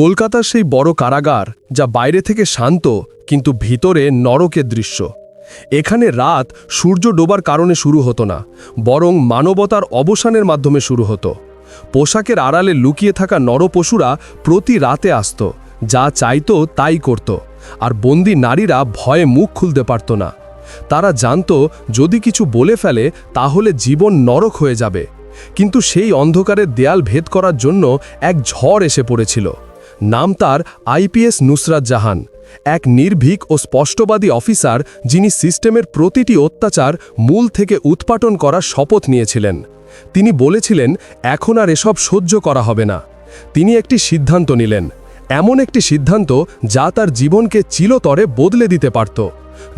কলকাতার সেই বড় কারাগার যা বাইরে থেকে শান্ত কিন্তু ভিতরে নরকের দৃশ্য। এখানে রাত সূর্য ডোবার কারণে শুরু হতো না, বরং মানবতার অবসানের মাধ্যমে শুরু হতো। পোশাকের আড়ালে লুকিয়ে থাকা নরপশুরা প্রতি রাতে আসত, যা চাইতো তাই করত, আর বন্দি নারীরা ভয়ে মুখ খুলতে পারত না। তারা জানত, যদি কিছু বলে ফেলে, তাহলে জীবন নরক হয়ে যাবে। কিন্তু সেই অন্ধকারের দেয়াল ভেদ করার জন্য এক ঝড় এসে পড়েছিল। নাম তার আইপিএস নুসরাত জাহান। এক নির্ভীক ও স্পষ্টবাদী অফিসার যিনি সিস্টেমের প্রতিটি অত্যাচার মূল থেকে উৎপাটন করার শপথ নিয়েছিলেন। তিনি বলেছিলেন, এখন আর এসব সহ্য করা হবে না। তিনি একটি সিদ্ধান্ত নিলেন। এমন একটি সিদ্ধান্ত যা তার জীবনকে চিলতরে বদলে দিতে পারত।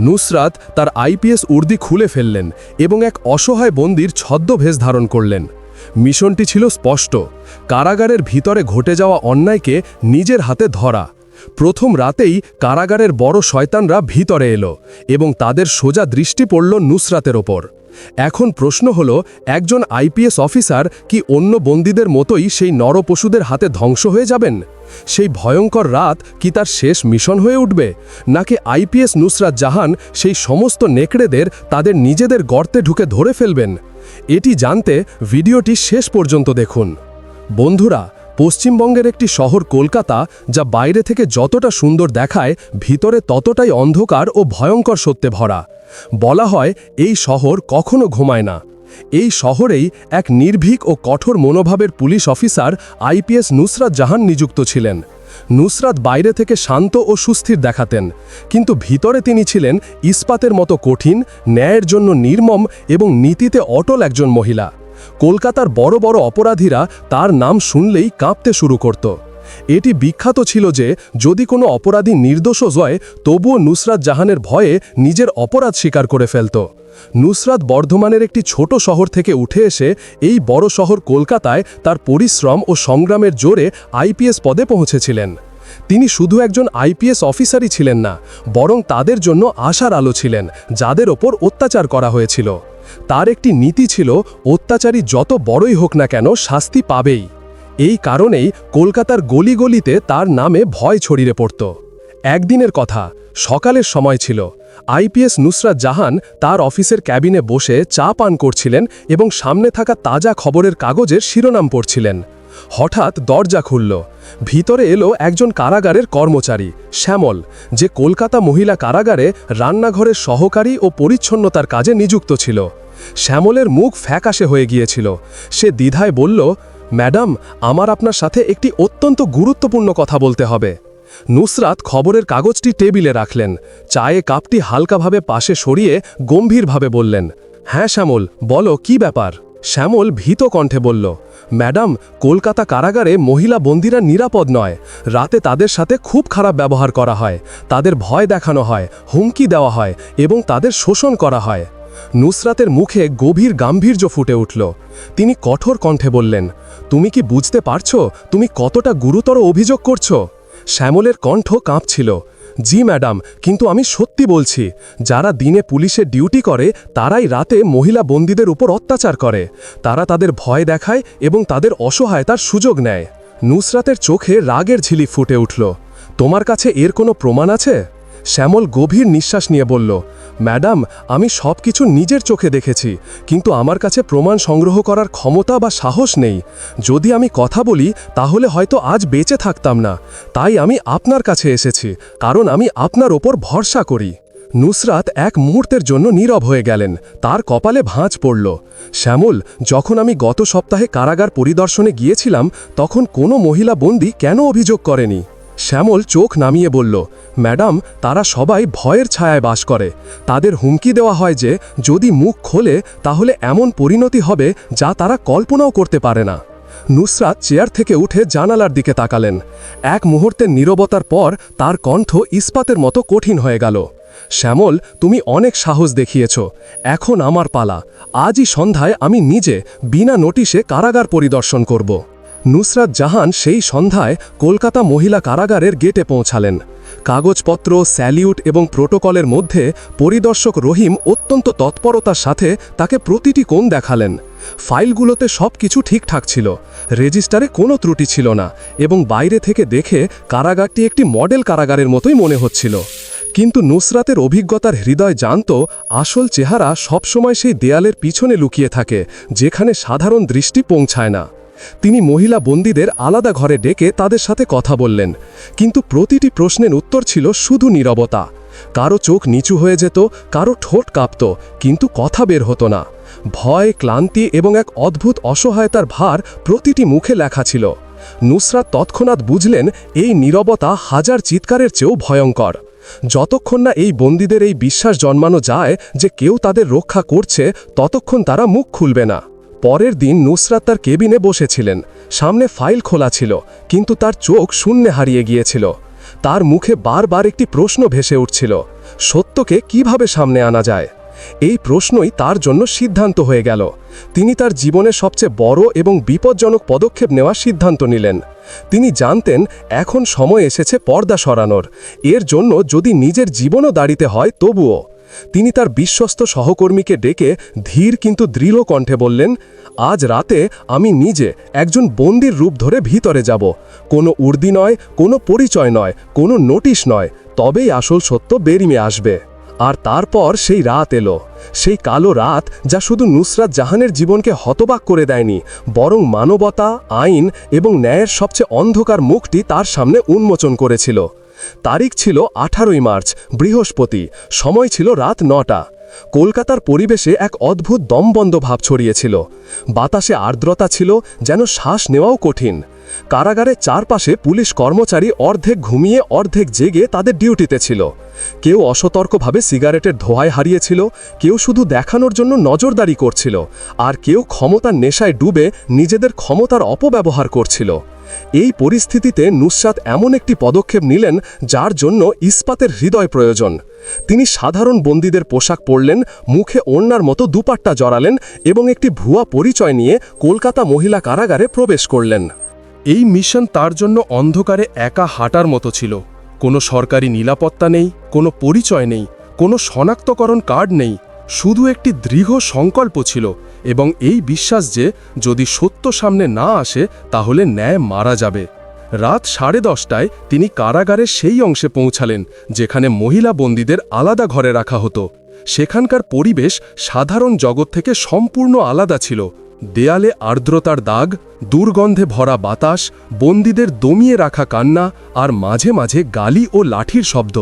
নুসরাত তার আইপিএস উর্দি খুলে ফেললেন এবং এক অসহায় বন্দির ছদ্মভেষ ধারণ করলেন। মিশনটি ছিল স্পষ্ট। কারাগারের ভিতরে ঘটে যাওয়া অন্যায়কে নিজের হাতে ধরা। প্রথম রাতেই কারাগারের বড় শয়তানরা ভিতরে এলো এবং তাদের সোজা দৃষ্টি পড়ল নুসরাতের ওপর। এখন প্রশ্ন হল, একজন আইপিএস অফিসার কি অন্য বন্দীদের মতোই সেই নরপশুদের হাতে ধ্বংস হয়ে যাবেন? সেই ভয়ঙ্কর রাত কি তার শেষ মিশন হয়ে উঠবে? নাকি আইপিএস নুসরাত জাহান সেই সমস্ত নেকড়েদের তাদের নিজেদের গর্তে ঢুকে ধরে ফেলবেন? এটি জানতে ভিডিওটি শেষ পর্যন্ত দেখুন। বন্ধুরা, পশ্চিমবঙ্গের একটি শহর কলকাতা, যা বাইরে থেকে যতটা সুন্দর দেখায়, ভিতরে ততটাই অন্ধকার ও ভয়ঙ্কর সত্যে ভরা বলা হয়, এই শহর কখনো ঘুমায় না। এই শহরেই এক নির্ভীক ও কঠোর মনোভাবের police officer IPS Nusrat Jahan নিযুক্ত ছিলেন। নুসরাত বাইরে থেকে শান্ত ও সুস্থির দেখাতেন, কিন্তু ভিতরে তিনি ছিলেন ইস্পাতের মতো কঠিন, ন্যায়ের জন্য নির্মম এবং নীতিতে অটল একজন মহিলা। কলকাতার বড় বড় অপরাধীরা তার নাম শুনলেই কাঁপতে শুরু করত। এটি বিখ্যাত ছিল যে যদি কোনো অপরাধী নির্দোষও জয়, তবুও নুসরাত জাহানের ভয়ে নিজের অপরাধ স্বীকার করে ফেলত। নুসরাত বর্ধমানের একটি ছোট শহর থেকে উঠে এসে এই বড় শহর কলকাতায় তার পরিশ্রম ও সংগ্রামের জোরে আইপিএস পদে পৌঁছেছিলেন। তিনি শুধু একজন আইপিএস অফিসারই ছিলেন না, বরং তাদের জন্য আশার আলো ছিলেন, যাদের ওপর অত্যাচার করা হয়েছিল। তার একটি নীতি ছিল, অত্যাচারী যত বড়ই হোক না কেন শাস্তি পাবেই। এই কারণেই কলকাতার গলি গলিতে তার নামে ভয় ছড়িয়ে পড়ত। একদিনের কথা, সকালের সময় ছিল। আইপিএস নুসরাত জাহান তার অফিসের ক্যাবিনে বসে চা পান করছিলেন এবং সামনে থাকা তাজা খবরের কাগজের শিরোনাম পড়ছিলেন। হঠাৎ দরজা খুলল। ভিতরে এলো একজন কারাগারের কর্মচারী, শ্যামল, যে কলকাতা মহিলা কারাগারে রান্নাঘরের সহকারী ও পরিচ্ছন্নতার কাজে নিযুক্ত ছিল। শ্যামলের মুখ ফ্যাকাশে হয়ে গিয়েছিল। সে দ্বিধায় বলল ম্যাডাম, আমার আপনার সাথে একটি অত্যন্ত গুরুত্বপূর্ণ কথা বলতে হবে। নুসরাত খবরের কাগজটি টেবিলে রাখলেন। চায়ে কাপটি হালকাভাবে পাশে সরিয়ে গম্ভীরভাবে বললেন হ্যাঁ শ্যামল, বলো কি ব্যাপার? শ্যামল ভীত কণ্ঠে বলল, ম্যাডাম, কলকাতা কারাগারে মহিলা বন্দিরা নিরাপদ নয়। রাতে তাদের সাথে খুব খারাপ ব্যবহার করা হয়। তাদের ভয় দেখানো হয়, হুমকি দেওয়া হয় এবং তাদের শোষণ করা হয়। নুসরাতের মুখে গভীর গাম্ভীর্য ফুটে উঠল। তিনি কঠোর কণ্ঠে বললেন, তুমি কি বুঝতে পারছ তুমি কতটা গুরুতর অভিযোগ করছ? শ্যামলের কণ্ঠ কাঁপছিল। জি, ম্যাডাম, কিন্তু আমি সত্যি বলছি, যারা দিনে পুলিশে ডিউটি করে, তারাই রাতে মহিলা বন্দীদের উপর অত্যাচার করে। তারা তাদের ভয় দেখায় এবং তাদের অসহায়তার সুযোগ নেয়। নুসরাতের চোখে রাগের ঝিলি ফুটে উঠল। তোমার কাছে এর কোনো প্রমাণ আছে? শ্যামল গভীর নিঃশ্বাস নিয়ে বলল, ম্যাডাম, আমি সব কিছু নিজের চোখে দেখেছি, কিন্তু আমার কাছে প্রমাণ সংগ্রহ করার ক্ষমতা বা সাহস নেই। যদি আমি কথা বলি, তাহলে হয়তো আজ বেঁচে থাকতাম না। তাই আমি আপনার কাছে এসেছি, কারণ আমি আপনার ওপর ভরসা করি। নুসরাত এক মুহূর্তের জন্য নীরব হয়ে গেলেন, তার কপালে ভাঁজ পড়ল। শ্যামল, যখন আমি গত সপ্তাহে কারাগার পরিদর্শনে গিয়েছিলাম, তখন কোনো মহিলা বন্দি কেন অভিযোগ করেনি? শ্যামল চোখ নামিয়ে বলল, ম্যাডাম, তারা সবাই ভয়ের ছায়ায় বাস করে। তাদের হুমকি দেওয়া হয় যে, যদি মুখ খোলে, তাহলে এমন পরিণতি হবে যা তারা কল্পনাও করতে পারে না। নুসরাত চেয়ার থেকে উঠে জানালার দিকে তাকালেন। এক মুহূর্তের নীরবতার পর তার কণ্ঠ ইস্পাতের মতো কঠিন হয়ে গেল। শ্যামল, তুমি অনেক সাহস দেখিয়েছ। এখন আমার পালা। আজই সন্ধ্যায় আমি নিজে বিনা নোটিশে কারাগার পরিদর্শন করব। নুসরাত জাহান সেই সন্ধ্যায় কলকাতা মহিলা কারাগারের গেটে পৌঁছালেন। কাগজপত্র, স্যালিউট এবং প্রোটোকলের মধ্যে পরিদর্শক রহিম অত্যন্ত তৎপরতার সাথে তাকে প্রতিটি কোণ দেখালেন। ফাইলগুলোতে সব কিছু ঠিকঠাক ছিল। রেজিস্টারে কোনো ত্রুটি ছিল না এবং বাইরে থেকে দেখে কারাগারটি একটি মডেল কারাগারের মতোই মনে হচ্ছিল। কিন্তু নুসরাতের অভিজ্ঞতার হৃদয় জানত, আসল চেহারা সবসময় সেই দেয়ালের পিছনে লুকিয়ে থাকে, যেখানে সাধারণ দৃষ্টি পৌঁছায় না। তিনি মহিলা বন্দীদের আলাদা ঘরে ডেকে তাদের সাথে কথা বললেন। কিন্তু প্রতিটি প্রশ্নের উত্তর ছিল শুধু নীরবতা। কারও চোখ নিচু হয়ে যেত, কারও ঠোঁট কাঁপত, কিন্তু কথা বের হতো না। ভয়, ক্লান্তি এবং এক অদ্ভুত অসহায়তার ভার প্রতিটি মুখে লেখা ছিল। নুসরাত তৎক্ষণাৎ বুঝলেন, এই নীরবতা হাজার চিৎকারের চেয়েও ভয়ঙ্কর। যতক্ষণ না এই বন্দীদের এই বিশ্বাস জন্মানো যায় যে কেউ তাদের রক্ষা করছে, ততক্ষণ তারা মুখ খুলবে না। পরের দিন নুসরাত তার কেবিনে বসেছিলেন। সামনে ফাইল খোলা ছিল, কিন্তু তার চোখ শূন্যে হারিয়ে গিয়েছিল। তার মুখে বারবার একটি প্রশ্ন ভেসে উঠছিল, সত্যকে কীভাবে সামনে আনা যায়? এই প্রশ্নই তার জন্য সিদ্ধান্ত হয়ে গেল। তিনি তার জীবনে সবচেয়ে বড় এবং বিপজ্জনক পদক্ষেপ নেওয়ার সিদ্ধান্ত নিলেন। তিনি জানতেন, এখন সময় এসেছে পর্দা সরানোর। এর জন্য যদি নিজের জীবনও দাঁড়িতে হয়, তবুও। তিনি তার বিশ্বস্ত সহকর্মীকে ডেকে ধীর কিন্তু দৃঢ় কণ্ঠে বললেন, আজ রাতে আমি নিজে একজন বন্দির রূপ ধরে ভিতরে যাব। কোনো উর্দি নয়, কোনো পরিচয় নয়, কোনো নোটিশ নয়, তবেই আসল সত্য বেরিমে আসবে। আর তারপর সেই রাত এলো। সেই কালো রাত যা শুধু নুসরাত জাহানের জীবনকে হতবাক করে দেয়নি, বরং মানবতা, আইন এবং ন্যায়ের সবচেয়ে অন্ধকার মুখটি তার সামনে উন্মোচন করেছিল। তারিখ ছিল আঠারোই মার্চ, বৃহস্পতি। সময় ছিল রাত নটা। কলকাতার পরিবেশে এক অদ্ভুত দমবন্ধ ভাব ছড়িয়েছিল। বাতাসে আর্দ্রতা ছিল, যেন শ্বাস নেওয়াও কঠিন। কারাগারে চারপাশে পুলিশ কর্মচারী অর্ধেক ঘুমিয়ে, অর্ধেক জেগে তাদের ডিউটিতে ছিল। কেউ অসতর্কভাবে সিগারেটের ধোয়ায় হারিয়েছিল, কেউ শুধু দেখানোর জন্য নজরদারি করছিল, আর কেউ ক্ষমতার নেশায় ডুবে নিজেদের ক্ষমতার অপব্যবহার করছিল। এই পরিস্থিতিতে নুসরাত এমন একটি পদক্ষেপ নিলেন যার জন্য ইস্পাতের হৃদয় প্রয়োজন। তিনি সাধারণ বন্দীদের পোশাক পরলেন, মুখে ওড়নার মতো দুপাট্টা জড়ালেন এবং একটি ভুয়া পরিচয় নিয়ে কলকাতা মহিলা কারাগারে প্রবেশ করলেন। এই মিশন তার জন্য অন্ধকারে একা হাঁটার মতো ছিল। কোনো সরকারি নিরাপত্তা নেই, কোনো পরিচয় নেই, কোনো শনাক্তকরণ কার্ড নেই শুধু একটি দৃঢ় সংকল্প ছিল এবং এই বিশ্বাস যে যদি সত্য সামনে না আসে, তাহলে ন্যায় মারা যাবে। রাত সাড়ে দশটায় তিনি কারাগারের সেই অংশে পৌঁছালেন, যেখানে মহিলা বন্দীদের আলাদা ঘরে রাখা হতো। সেখানকার পরিবেশ সাধারণ জগৎ থেকে সম্পূর্ণ আলাদা ছিল। দেয়ালে আর্দ্রতার দাগ, দুর্গন্ধে ভরা বাতাস, বন্দীদের দমিয়ে রাখা কান্না, আর মাঝে মাঝে গালি ও লাঠির শব্দ।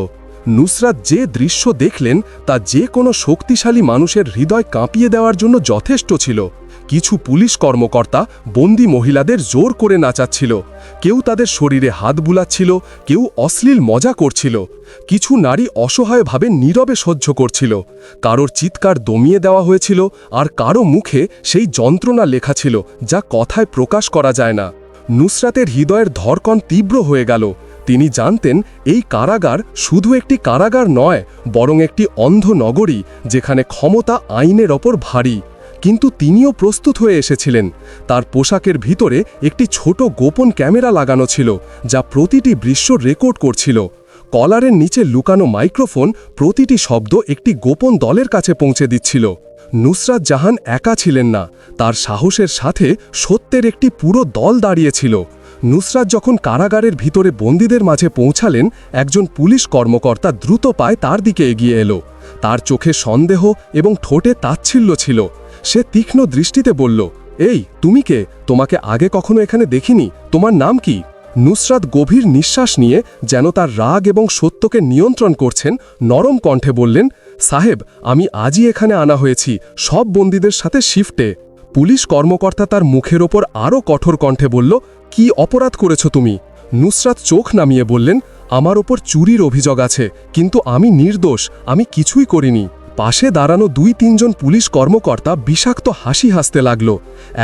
নুসরাত যে দৃশ্য দেখলেন তা যে কোনো শক্তিশালী মানুষের হৃদয় কাঁপিয়ে দেওয়ার জন্য যথেষ্ট ছিল। কিছু পুলিশ কর্মকর্তা, বন্দি মহিলাদের জোর করে নাচাচ্ছিল। কেউ তাদের শরীরে হাত বুলাচ্ছিল, কেউ অশ্লীল মজা করছিল। কিছু নারী অসহায়ভাবে নীরবে সহ্য করছিল। কারোর চিৎকার দমিয়ে দেওয়া হয়েছিল আর কারও মুখে সেই যন্ত্রণা লেখা ছিল যা কথায় প্রকাশ করা যায় না। নুসরাতের হৃদয়ের ধরকন তীব্র হয়ে গেল। তিনি জানতেন এই কারাগার শুধু একটি কারাগার নয়, বরং একটি অন্ধ নগরী যেখানে ক্ষমতা আইনের ওপর ভারী। কিন্তু তিনিও প্রস্তুত হয়ে এসেছিলেন। তার পোশাকের ভিতরে একটি ছোট গোপন ক্যামেরা লাগানো ছিল, যা প্রতিটি দৃশ্য রেকর্ড করছিল। কলারের নিচে লুকানো মাইক্রোফোন প্রতিটি শব্দ একটি গোপন দলের কাছে পৌঁছে দিচ্ছিল। নুসরাত জাহান একা ছিলেন না, তার সাহসের সাথে সত্যের একটি পুরো দল দাঁড়িয়েছিল। নুসরাত যখন কারাগারের ভিতরে বন্দীদের মাঝে পৌঁছালেন, একজন পুলিশ কর্মকর্তা দ্রুত পায় তার দিকে এগিয়ে এলো। তার চোখে সন্দেহ এবং ঠোঁটে তাচ্ছিল্য ছিল। সে তীক্ষ্ণ দৃষ্টিতে বলল, এই, তুমি কে? তোমাকে আগে কখনো এখানে দেখিনি? তোমার নাম কি? নুসরাত গভীর নিঃশ্বাস নিয়ে যেন তার রাগ এবং সত্যকে নিয়ন্ত্রণ করছেন, নরম কণ্ঠে বললেন, সাহেব, আমি আজই এখানে আনা হয়েছি। সব বন্দীদের সাথে শিফটে। পুলিশ কর্মকর্তা তার মুখের ওপর আরও কঠোর কণ্ঠে বলল কি অপরাধ করেছ তুমি? নুসরাত চোখ নামিয়ে বললেন, আমার ওপর চুরির অভিযোগ আছে, কিন্তু আমি নির্দোষ, আমি কিছুই করিনি। পাশে দাঁড়ানো দুই তিনজন পুলিশ কর্মকর্তা বিষাক্ত হাসি হাসতে লাগল।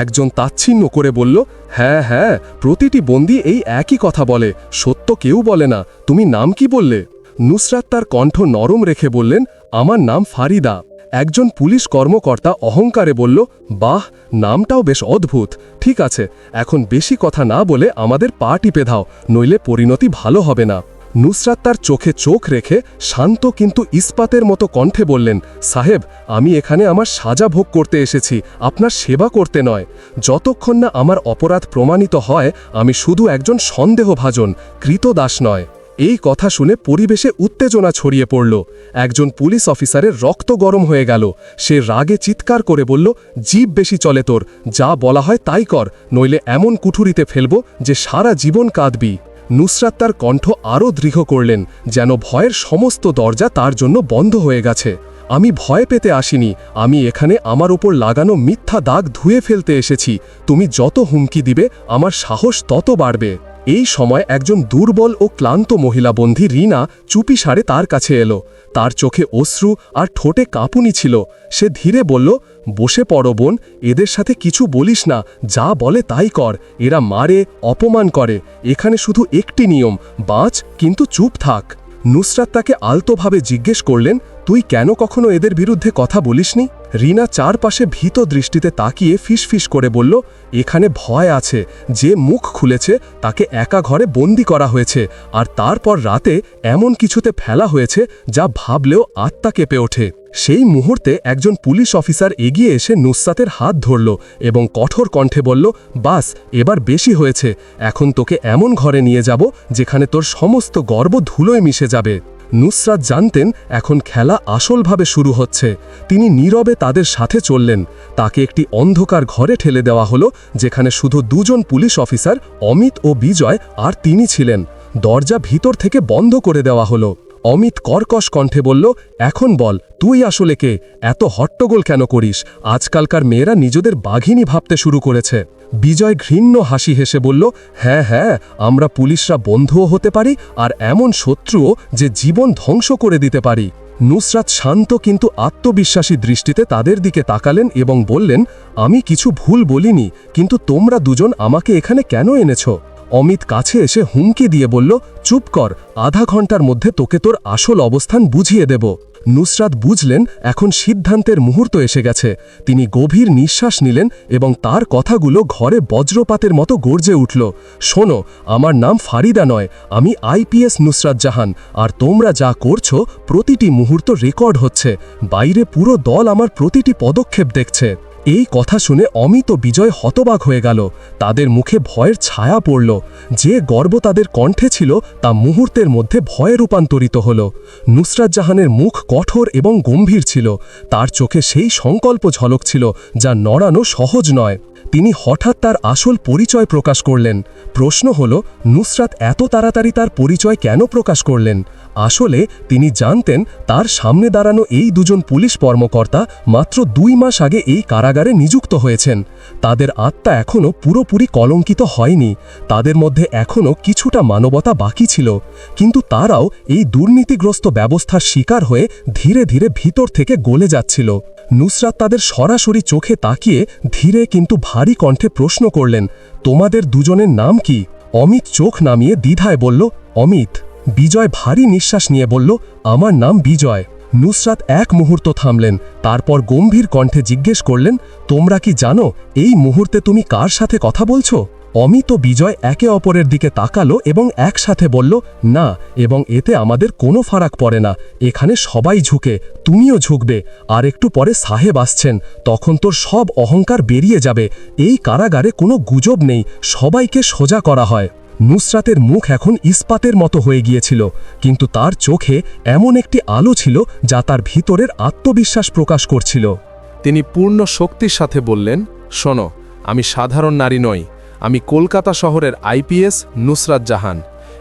একজন তাচ্ছিন্ন করে বলল হ্যাঁ হ্যাঁ প্রতিটি বন্দি এই একই কথা বলে, সত্য কেউ বলে না, তুমি নাম কি বললে? নুসরাত তার কণ্ঠ নরম রেখে বললেন, আমার নাম ফারিদা। একজন পুলিশ কর্মকর্তা অহংকারে বলল, বাহ, নামটাও বেশ অদ্ভুত। ঠিক আছে, এখন বেশি কথা না বলে আমাদের পা টিপে দাও, নইলে পরিণতি ভালো হবে না। নুসরাত তার চোখে চোখ রেখে শান্ত কিন্তু ইস্পাতের মতো কণ্ঠে বললেন, সাহেব, আমি এখানে আমার সাজা ভোগ করতে এসেছি, আপনার সেবা করতে নয়। যতক্ষণ না আমার অপরাধ প্রমাণিত হয়, আমি শুধু একজন সন্দেহভাজন, কৃতদাস নয়। এই কথা শুনে পরিবেশে উত্তেজনা ছড়িয়ে পড়ল। একজন পুলিশ অফিসারের রক্ত গরম হয়ে গেল। সে রাগে চিৎকার করে বলল, জীব বেশি চলে তোর। যা বলা হয় তাই কর। নইলে এমন কুঠুরিতে ফেলব যে সারা জীবন কাঁদবি। নুসরাত তার কণ্ঠ আরও দৃঢ় করলেন, যেন ভয়ের সমস্ত দরজা তার জন্য বন্ধ হয়ে গেছে। আমি ভয় পেতে আসিনি। আমি এখানে আমার উপর লাগানো মিথ্যা দাগ ধুয়ে ফেলতে এসেছি। তুমি যত হুমকি দিবে, আমার সাহস তত বাড়বে। এই সময় একজন দুর্বল ও ক্লান্ত মহিলা বন্ধী রিনা চুপি সারে তার কাছে এলো। তার চোখে অশ্রু আর ঠোঁটে কাঁপুনি ছিল। সে ধীরে বলল, বসে পড়ো বোন, এদের সাথে কিছু বলিস না। যা বলে তাই কর। এরা মারে, অপমান করে। এখানে শুধু একটি নিয়ম, বাঁচ, কিন্তু চুপ থাক। নুসরাত তাকে আলতোভাবে জিজ্ঞেস করলেন, তুই কেন কখনো এদের বিরুদ্ধে কথা বলিসনি? রিনা চারপাশে ভীত দৃষ্টিতে তাকিয়ে ফিসফিস করে বলল, এখানে ভয় আছে। যে মুখ খুলেছে, তাকে একা ঘরে বন্দি করা হয়েছে। আর তারপর রাতে এমন কিছুতে ফেলা হয়েছে, যা ভাবলেও আত্মা কেঁপে ওঠে। সেই মুহূর্তে একজন পুলিশ অফিসার এগিয়ে এসে নুসাতের হাত ধরল এবং কঠোর কণ্ঠে বলল, বাস, এবার বেশি হয়েছে। এখন তোকে এমন ঘরে নিয়ে যাব, যেখানে তোর সমস্ত গর্ব ধুলোয় মিশে যাবে। নুসরাত জানতেন এখন খেলা আসলভাবে শুরু হচ্ছে। তিনি নীরবে তাদের সাথে চললেন। তাকে একটি অন্ধকার ঘরে ঠেলে দেওয়া হলো, যেখানে শুধু দুজন পুলিশ অফিসার, অমিত ও বিজয়, আর তিনি ছিলেন। দরজা ভিতর থেকে বন্ধ করে দেওয়া হলো। অমিত কর্কশ কণ্ঠে বলল, এখন বল, তুই আসলে কে? এত হট্টগোল কেন করিস? আজকালকার মেয়েরা নিজেদের বাঘিনী ভাবতে শুরু করেছে। বিজয় ঘৃণ্য হাসি হেসে বলল হ্যাঁ হ্যাঁ আমরা পুলিশরা বন্ধুও হতে পারি আর এমন শত্রুও যে জীবন ধ্বংস করে দিতে পারি। নুসরাত শান্ত কিন্তু আত্মবিশ্বাসী দৃষ্টিতে তাদের দিকে তাকালেন এবং বললেন, আমি কিছু ভুল বলিনি, কিন্তু তোমরা দুজন আমাকে এখানে কেন এনেছো? অমিত কাছে এসে হুমকি দিয়ে বলল, চুপ কর, আধা ঘণ্টার মধ্যে তোকে তোর আসল অবস্থান বুঝিয়ে দেব। নুসরাত বুঝলেন, এখন সিদ্ধান্তের মুহূর্ত এসে গেছে। তিনি গভীর নিঃশ্বাস নিলেন এবং তার কথাগুলো ঘরে বজ্রপাতের মতো গর্জে উঠল। শোনো, আমার নাম ফারিদা নয়, আমি আইপিএস নুসরাত জাহান, আর তোমরা যা করছ, প্রতিটি মুহূর্ত রেকর্ড হচ্ছে। বাইরে পুরো দল আমার প্রতিটি পদক্ষেপ দেখছে। এই কথা শুনে অমিত বিজয় হতবাক হয়ে গেল। তাদের মুখে ভয়ের ছায়া পড়ল। যে গর্ব তাদের কণ্ঠে ছিল, তা মুহূর্তের মধ্যে ভয়ে রূপান্তরিত হল। নুসরাত জাহানের মুখ কঠোর এবং গম্ভীর ছিল। তার চোখে সেই সংকল্প ঝলক ছিল, যা নড়ানো সহজ নয়। তিনি হঠাৎ তার আসল পরিচয় প্রকাশ করলেন। প্রশ্ন হল, নুসরাত এত তাড়াতাড়ি তার পরিচয় কেন প্রকাশ করলেন? আসলে তিনি জানতেন তার সামনে দাঁড়ানো এই দুজন পুলিশ কর্মকর্তা মাত্র দুই মাস আগে এই কারাগারে নিযুক্ত হয়েছেন। তাদের আত্মা এখনও পুরোপুরি কলঙ্কিত হয়নি। তাদের মধ্যে এখনও কিছুটা মানবতা বাকি ছিল। কিন্তু তারাও এই দুর্নীতিগ্রস্ত ব্যবস্থার শিকার হয়ে ধীরে ধীরে ভিতর থেকে গলে যাচ্ছিল। নুসরাত তাদের সরাসরি চোখে তাকিয়ে ধীরে কিন্তু ভারী কণ্ঠে প্রশ্ন করলেন, তোমাদের দুজনের নাম কি? অমিত চোখ নামিয়ে দ্বিধায় বলল, অমিত। বিজয় ভারী নিঃশ্বাস নিয়ে বলল, আমার নাম বিজয়। নুসরাত এক মুহূর্ত থামলেন, তারপর গম্ভীর কণ্ঠে জিজ্ঞেস করলেন, তোমরা কি জানো, এই মুহূর্তে তুমি কার সাথে কথা বলছো? অমিত বিজয় একে অপরের দিকে তাকালো এবং একসাথে বলল, না, এবং এতে আমাদের কোনো ফারাক পড়ে না। এখানে সবাই ঝুঁকে, তুমিও ঝুঁকবে। আর একটু পরে সাহেব আসছেন। তখন তোর সব অহংকার বেরিয়ে যাবে। এই কারাগারে কোনো গুজব নেই। সবাইকে সোজা করা হয়। নুসরাতের মুখ এখন ইস্পাতের মতো হয়ে গিয়েছিল। কিন্তু তার চোখে এমন একটি আলো ছিল যা তার ভিতরের আত্মবিশ্বাস প্রকাশ করছিল। তিনি পূর্ণ শক্তির সাথে বললেন, শোনো, আমি সাধারণ নারী নই। আমি কলকাতা শহরের আইপিএস নুসরাত জাহান,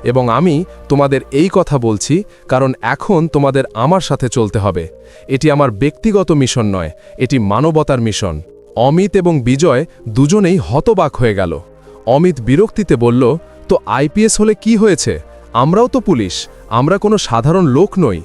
এবং আমি তোমাদের এই কথা বলছি কারণ এখন তোমাদের আমার সাথে চলতে হবে। এটি আমার ব্যক্তিগত মিশন নয়, এটি মানবতার মিশন। অমিত এবং বিজয় দুজনেই হতবাক হয়ে গেল। অমিত বিরক্তিতে বলল, তো আইপিএস হলে কি হয়েছে? আমরাও তো পুলিশ, আমরা কোনো সাধারণ লোক নই।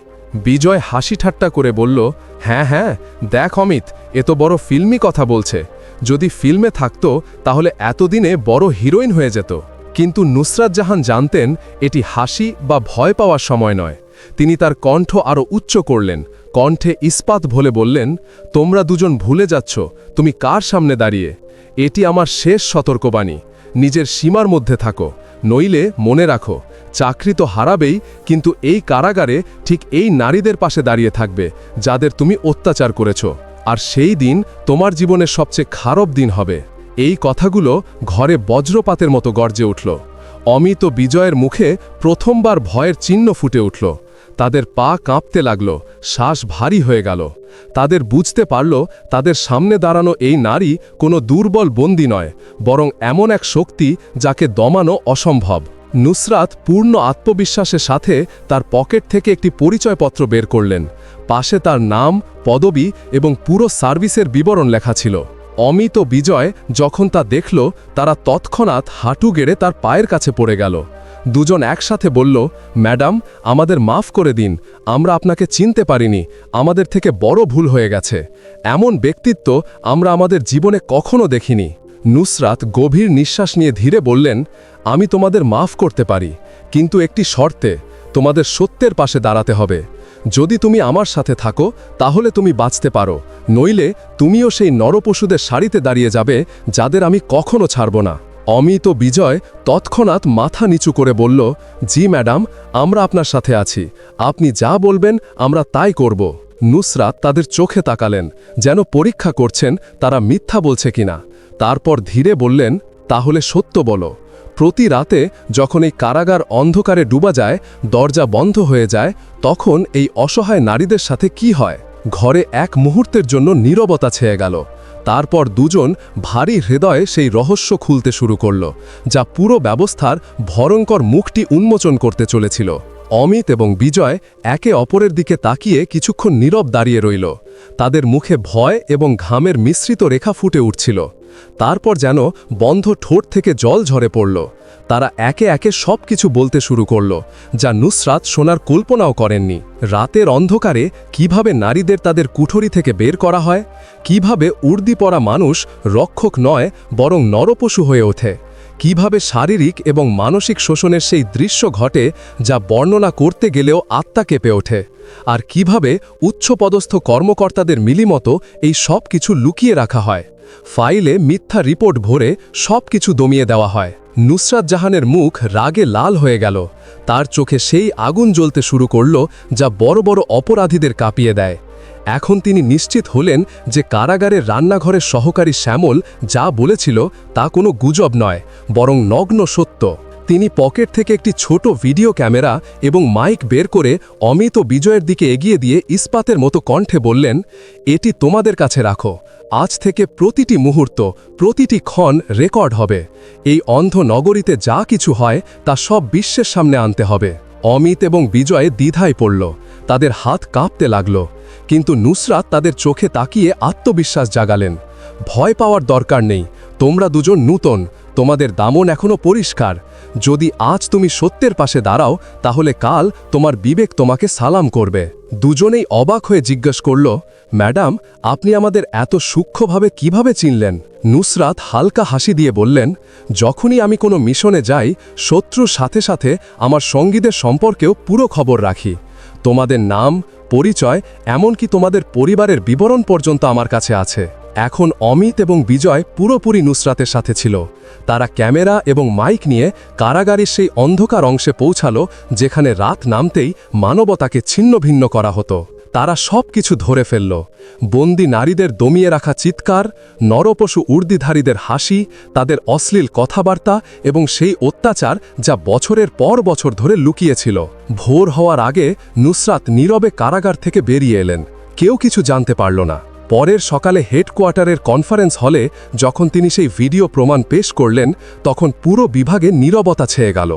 বিজয় হাসি ঠাট্টা করে বলল হ্যাঁ হ্যাঁ দেখ অমিত, এ তো বড় ফিল্মি কথা বলছে। যদি ফিল্মে থাকতো, তাহলে এতদিনে বড় হিরোইন হয়ে যেত। কিন্তু নুসরাত জাহান জানতেন এটি হাসি বা ভয় পাওয়ার সময় নয়। তিনি তার কণ্ঠ আরও উচ্চ করলেন, কণ্ঠে ইস্পাত ভোলে বললেন, তোমরা দুজন ভুলে যাচ্ছ, তুমি কার সামনে দাঁড়িয়ে? এটি আমার শেষ সতর্কবাণী, নিজের সীমার মধ্যে থাকো। নইলে মনে রাখো, চাকরি তো হারাবেই, কিন্তু এই কারাগারে ঠিক এই নারীদের পাশে দাঁড়িয়ে থাকবে, যাদের তুমি অত্যাচার করেছ। আর সেই দিন তোমার জীবনের সবচেয়ে খারাপ দিন হবে। এই কথাগুলো ঘরে বজ্রপাতের মতো গর্জে উঠল। অমিত বিজয়ের মুখে প্রথমবার ভয়ের চিহ্ন ফুটে উঠল। তাদের পা কাঁপতে লাগল, শ্বাস ভারী হয়ে গেল। তাদের বুঝতে পারল, তাদের সামনে দাঁড়ানো এই নারী কোনো দুর্বল বন্দী নয়, বরং এমন এক শক্তি যাকে দমানো অসম্ভব। নুসরাত পূর্ণ আত্মবিশ্বাসের সাথে তার পকেট থেকে একটি পরিচয়পত্র বের করলেন। পাশে তার নাম, পদবি এবং পুরো সার্ভিসের বিবরণ লেখা ছিল। অমিত বিজয় যখন তা দেখল, তারা তৎক্ষণাৎ হাঁটু গেড়ে তার পায়ের কাছে পড়ে গেল। দুজন একসাথে বলল, ম্যাডাম, আমাদের মাফ করে দিন, আমরা আপনাকে চিনতে পারিনি, আমাদের থেকে বড় ভুল হয়ে গেছে। এমন ব্যক্তিত্ব আমরা আমাদের জীবনে কখনো দেখিনি। নুসরাত গভীর নিঃশ্বাস নিয়ে ধীরে বললেন, আমি তোমাদের মাফ করতে পারি, কিন্তু একটি শর্তে, তোমাদের সত্যের পাশে দাঁড়াতে হবে। যদি তুমি আমার সাথে থাকো, তাহলে তুমি বাঁচতে পারো। নইলে তুমিও সেই নরপশুদের সারিতে দাঁড়িয়ে যাবে, যাদের আমি কখনো ছাড়ব না। অমিত বিজয় তৎক্ষণাৎ মাথা নিচু করে বলল, জি, ম্যাডাম, আমরা আপনার সাথে আছি। আপনি যা বলবেন, আমরা তাই করব। নুসরাত তাদের চোখে তাকালেন, যেন পরীক্ষা করছেন তারা মিথ্যা বলছে কিনা। তারপর ধীরে বললেন, তাহলে সত্য বলো। প্রতি রাতে যখন এই কারাগার অন্ধকারে ডুবা যায়, দরজা বন্ধ হয়ে যায়, তখন এই অসহায় নারীদের সাথে কি হয়? ঘরে এক মুহূর্তের জন্য নীরবতা ছেয়ে গেল। তারপর দুজন ভারী হৃদয়ে সেই রহস্য খুলতে শুরু করল, যা পুরো ব্যবস্থার ভয়ঙ্কর মুখটি উন্মোচন করতে চলেছিল। অমিত এবং বিজয় একে অপরের দিকে তাকিয়ে কিছুক্ষণ নীরব দাঁড়িয়ে রইল। তাদের মুখে ভয় এবং ঘামের মিশ্রিত রেখা ফুটে উঠছিল। তারপর যেন বন্ধ ঠোঁট থেকে জল ঝরে পড়ল। তারা একে একে সব কিছু বলতে শুরু করল, যা নুসরাত শোনার কল্পনাও করেননি। রাতের অন্ধকারে কীভাবে নারীদের তাদের কুঠরি থেকে বের করা হয়, কীভাবে উর্দি পরা মানুষ রক্ষক নয়, বরং নরপশু হয়ে ওঠে, কীভাবে শারীরিক এবং মানসিক শোষণের সেই দৃশ্য ঘটে যা বর্ণনা করতে গেলেও আত্মা কেঁপে ওঠে, আর কীভাবে উচ্চপদস্থ কর্মকর্তাদের মিলিমতো এই সব কিছু লুকিয়ে রাখা হয়। ফাইলে মিথ্যা রিপোর্ট ভরে সব কিছু দমিয়ে দেওয়া হয়। নুসরাত জাহানের মুখ রাগে লাল হয়ে গেল। তার চোখে সেই আগুন জ্বলতে শুরু করল যা বড় বড় অপরাধীদের কাঁপিয়ে দেয়। এখন তিনি নিশ্চিত হলেন যে কারাগারের রান্নাঘরের সহকারী শ্যামল যা বলেছিল তা কোনো গুজব নয়, বরং নগ্ন সত্য। তিনি পকেট থেকে একটি ছোট ভিডিও ক্যামেরা এবং মাইক বের করে অমিত ও বিজয়ের দিকে এগিয়ে দিয়ে ইস্পাতের মতো কণ্ঠে বললেন, এটি তোমাদের কাছে রাখো। আজ থেকে প্রতিটি মুহূর্ত, প্রতিটি ক্ষণ রেকর্ড হবে। এই অন্ধ নগরীতে যা কিছু হয়, তা সব বিশ্বের সামনে আনতে হবে। অমিত এবং বিজয় দ্বিধায় পড়ল। তাদের হাত কাঁপতে লাগল। কিন্তু নুসরাত তাদের চোখে তাকিয়ে আত্মবিশ্বাস জাগালেন। ভয় পাওয়ার দরকার নেই। তোমরা দুজন নূতন। তোমাদের দামন এখনও পরিষ্কার। যদি আজ তুমি সত্যের পাশে দাঁড়াও, তাহলে কাল তোমার বিবেক তোমাকে সালাম করবে। দুজনেই অবাক হয়ে জিজ্ঞেস করল, ম্যাডাম, আপনি আমাদের এত সূক্ষ্মভাবে কীভাবে চিনলেন? নুসরাত হালকা হাসি দিয়ে বললেন, যখনই আমি কোনো মিশনে যাই, শত্রুর সাথে সাথে আমার সঙ্গীদের সম্পর্কেও পুরো খবর রাখি। তোমাদের নাম, পরিচয়, এমনকি তোমাদের পরিবারের বিবরণ পর্যন্ত আমার কাছে আছে। এখন অমিত এবং বিজয় পুরোপুরি নুসরাতের সাথে ছিল। তারা ক্যামেরা এবং মাইক নিয়ে কারাগারের সেই অন্ধকার অংশে পৌঁছালো, যেখানে রাত নামতেই মানবতাকে ছিন্ন ভিন্ন করা হতো। তারা সব কিছু ধরে ফেলল। বন্দি নারীদের দমিয়ে রাখা চিৎকার, নরপশু উর্দিধারীদের হাসি, তাদের অশ্লীল কথাবার্তা এবং সেই অত্যাচার যা বছরের পর বছর ধরে লুকিয়েছিল। ভোর হওয়ার আগে নুসরাত নীরবে কারাগার থেকে বেরিয়ে এলেন। কেউ কিছু জানতে পারল না। পরের সকালে হেডকোয়ার্টারের কনফারেন্স হলে যখন তিনি সেই ভিডিও প্রমাণ পেশ করলেন, তখন পুরো বিভাগে নীরবতা ছেয়ে গেল।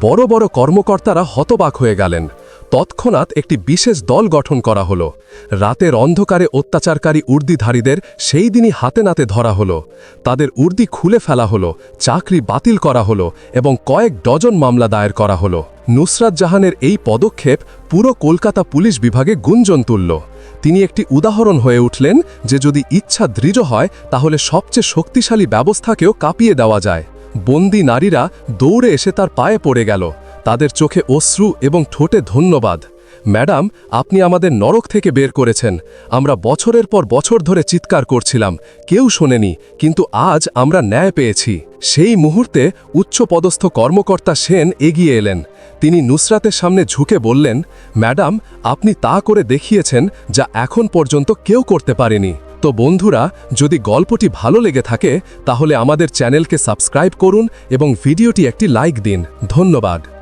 বড় বড় কর্মকর্তারা হতবাক হয়ে গেলেন। তৎক্ষণাৎ একটি বিশেষ দল গঠন করা হলো। রাতের অন্ধকারে অত্যাচারকারী উর্দিধারীদের সেই দিনই হাতে নাতে ধরা হলো। তাদের উর্দি খুলে ফেলা হলো, চাকরি বাতিল করা হলো এবং কয়েক ডজন মামলা দায়ের করা হলো। নুসরাত জাহানের এই পদক্ষেপ পুরো কলকাতা পুলিশ বিভাগে গুঞ্জন তুলল। তিনি একটি উদাহরণ হয়ে উঠলেন যে যদি ইচ্ছা দৃঢ় হয়, তাহলে সবচেয়ে শক্তিশালী ব্যবস্থাকেও কাঁপিয়ে দেওয়া যায়। বন্দি নারীরা দৌড়ে এসে তার পায়ে পড়ে গেল। তাদের চোখে অশ্রু এবং ঠোঁটে ধন্যবাদ। ম্যাডাম, আপনি আমাদের নরক থেকে বের করেছেন। আমরা বছরের পর বছর ধরে চিৎকার করছিলাম। কেউ শোনেনি, কিন্তু আজ আমরা ন্যায় পেয়েছি। সেই মুহূর্তে উচ্চপদস্থ কর্মকর্তা সেন এগিয়ে এলেন। তিনি নুসরাতের সামনে ঝুঁকে বললেন, ম্যাডাম, আপনি তা করে দেখিয়েছেন যা এখন পর্যন্ত কেউ করতে পারেনি। তো বন্ধুরা, যদি গল্পটি ভালো লেগে থাকে, তাহলে আমাদের চ্যানেলকে সাবস্ক্রাইব করুন এবং ভিডিওটি একটি লাইক দিন। ধন্যবাদ।